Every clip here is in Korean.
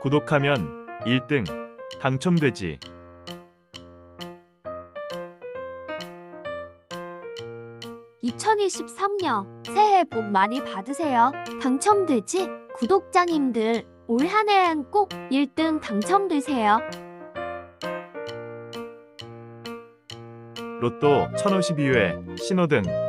구독하면 1등 당첨되지. (2023년) 새해 복 많이 받으세요. 당첨되지? 구독자님들 올 한 해엔 꼭 (1등) 당첨되세요. 로또 1052회 신호등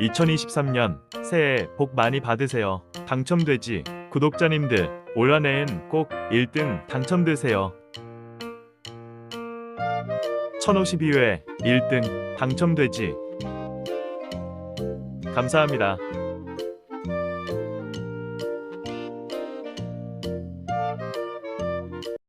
(2023년) 새해 복 많이 받으세요. 당첨되지 구독자님들 올 한 해엔 꼭 1등 당첨되세요. 1052회 1등 당첨되지. 감사합니다.